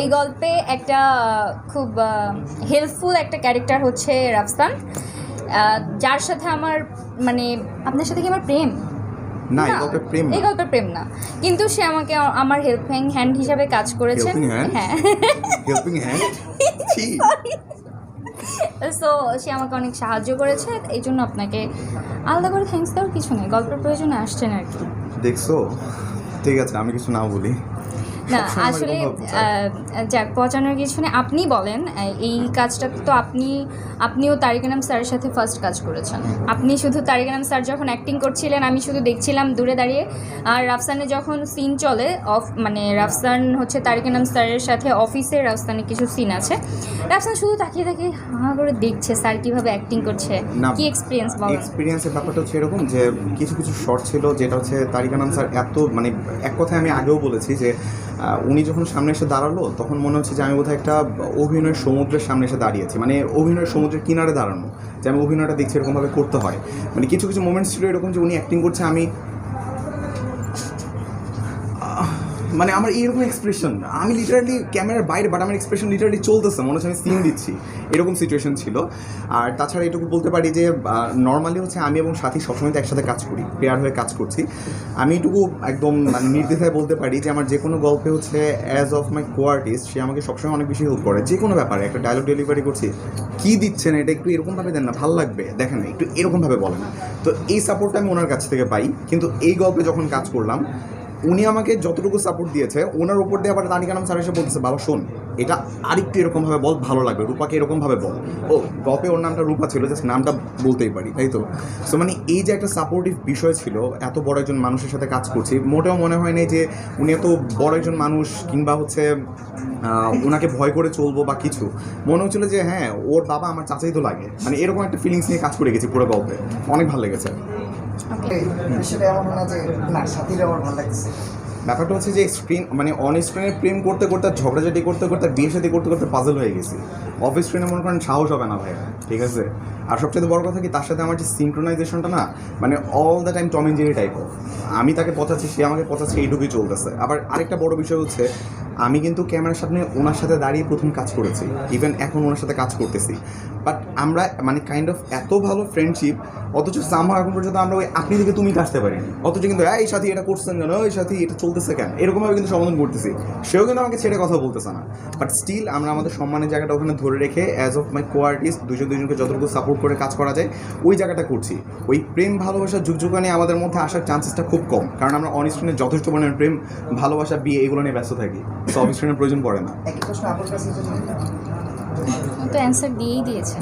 এই গল্পে একটা খুব হেল্পফুল একটা ক্যারেক্টার হচ্ছে রাফসান। যার সাথে আমার মানে আপনার সাথে কি আমার প্রেম? না এই গল্পে প্রেম এই গল্পে প্রেম না। কিন্তু সে আমাকে আমার হেল্পিং হ্যান্ড হিসাবে কাজ করেছে হ্যাঁ। হেল্পিং হ্যান্ড সো সে আমাকে অনেক সাহায্য করেছে। এই জন্য আপনাকে আলাদা করে থ্যাঙ্কস দেওয়ার কিছু নেই। গল্পের প্রয়োজনে আসছেন আর কি। দেখছ? ঠিক আছে আমি কিছু না বলি। না আসলে যাক পচানোর কিছু নেই। আপনি বলেন এই কাজটা তো আপনি আপনিও তারিকানাম স্যারের সাথে ফার্স্ট কাজ করেছেন। আপনি শুধু তারিকানাম স্যার যখন অ্যাক্টিং করছিলেন আমি শুধু দেখছিলাম দূরে দাঁড়িয়ে। আর রাফসানে যখন সিন চলে অফ মানে রাফসান হচ্ছে তারিকানাম স্যারের সাথে অফিসে রাফসানের কিছু সিন আছে। রাফসান শুধু তাকিয়ে তাকিয়ে হা করে দেখছে স্যার কীভাবে অ্যাক্টিং করছে কি এক্সপিরিয়েন্স বলেন এক্সপিরিয়েন্সের ব্যাপারটা হচ্ছে এরকম যে কিছু কিছু শর্ট ছিল যেটা হচ্ছে তারিকা নাম স্যার এত মানে এক কথায় আমি আগেও বলেছি যে উনি যখন সামনে এসে দাঁড়াল, তখন মনে হচ্ছে যে আমি বোধহয় একটা অভিনয় সমুদ্রের সামনে এসে দাঁড়িয়েছি। মানে অভিনয় সমুদ্রের কিনারে দাঁড়ানো, যে আমি অভিনয়টা দেখছি এরকমভাবে করতে হয়। মানে কিছু কিছু মোমেন্টস ছিল এরকম যে উনি অ্যাক্টিং করছে, আমি মানে আমার এইরকম এক্সপ্রেশন আমি লিটারালি ক্যামেরার বাইরে বাট আমার এক্সপ্রেশন লিটারালি চলতেছে, মনে হচ্ছে আমি সিন দিচ্ছি। এরকম সিচুয়েশন ছিল। আর তাছাড়া এটুকু বলতে পারি যে নর্মালি হচ্ছে আমি এবং সাথী সবসময় তো একসাথে কাজ করি পেয়ার হয়ে কাজ করছি। আমি এটুকু একদম মানে নির্দ্বিধায় বলতে পারি যে, আমার যে কোনো গল্পে হচ্ছে অ্যাজ অফ মাই কো সে আমাকে সবসময় অনেক বেশি হেল্প করে। যে কোনো ব্যাপারে, একটা ডায়লগ ডেলিভারি করছি, কী দিচ্ছেন এটা একটু এরকমভাবে দেন না, ভালো লাগবে, দেখেন একটু এরকমভাবে বলেন। তো এই সাপোর্টটা আমি ওনার কাছ থেকে পাই, কিন্তু এই গল্পে যখন কাজ করলাম উনি আমাকে যতটুকু সাপোর্ট দিয়েছে, ওনার উপর দিয়ে আবার তানিকা নাম স্যার এসে বলতেছে, বাবা, শোন, এটা আরেকটু এরকমভাবে বল, ভালো লাগবে, রূপাকে এরকমভাবে বল। ও, গপে ওর নামটা রূপা ছিল জাস্ট নামটা বলতেই পারি, তাই তো? সো মানে এই যে একটা সাপোর্টিভ বিষয় ছিল, এত বড় একজন মানুষের সাথে কাজ করছি, মোটেও মনে হয় না যে উনি এত বড় একজন মানুষ কিংবা হচ্ছে ওনাকে ভয় করে চলবো বা কিছু। মনে হচ্ছিল যে হ্যাঁ ওর বাবা আমার চাচাই তো লাগে। মানে এরকম একটা ফিলিংস নিয়ে কাজ করে গেছি পুরো গল্পে। অনেক ভালো লেগেছে। ব্যাপারটা হচ্ছে যে স্ক্রিন মানে অন স্ক্রিনে প্রেম করতে করতে, ঝগড়াঝাটি করতে করতে, বিয়ে সাথে করতে করতে পাজল হয়ে গেছি। অফ স্ক্রিনে মনে করেন সাহস হবে না ভাইয়া, ঠিক আছে? আর সবচেয়ে বড় কথা কি, তার সাথে আমার যে সিনক্রোনাইজেশনটা না মানে all the time Tom and Jerry type আমি তাকে পচাচ্ছি, সে আমাকে পচাচ্ছে, এইটুকুই চলতেছে। আবার আরেকটা বড় বিষয় হচ্ছে, আমি কিন্তু ক্যামেরার সামনে ওনার সাথে দাঁড়িয়ে প্রথম কাজ করেছি। ইভেন এখন ওনার সাথে কাজ করতেছি। বাট আমরা মানে কাইন্ড অফ এত ভালো ফ্রেন্ডশিপ অথচ আমার এখন পর্যন্ত আমরা ওই আপনি থেকে তুমি আসতে পারি অথচ কিন্তু "এই, সাথী এটা করছেন কেন? এই সাথী এটা চলতেছে কেন? এরকমভাবে কিন্তু সমাধান করতেছি। সেও কিন্তু আমাকে ছেড়ে কথা বলতেছে না। বাট স্টিল আমরা আমাদের সম্মানের জায়গাটা ওখানে ধরে রেখে as of my co artist দুজন দুজনকে যতটুকু সাপোর্ট করে কাজ করা যায় ওই জায়গাটা করছি। ওই প্রেম ভালোবাসা যুগযুগানি আমাদের মধ্যে আসার চান্সেসটা খুব কম। কারণ আমরা অন স্ক্রিনে যথেষ্ট পরিমাণে প্রেম ভালোবাসা বিয়ে এগুলো নিয়ে ব্যস্ত থাকি। সো অফ প্রয়োজন পড়ে না। তো অ্যান্সার দিয়েই দিয়েছে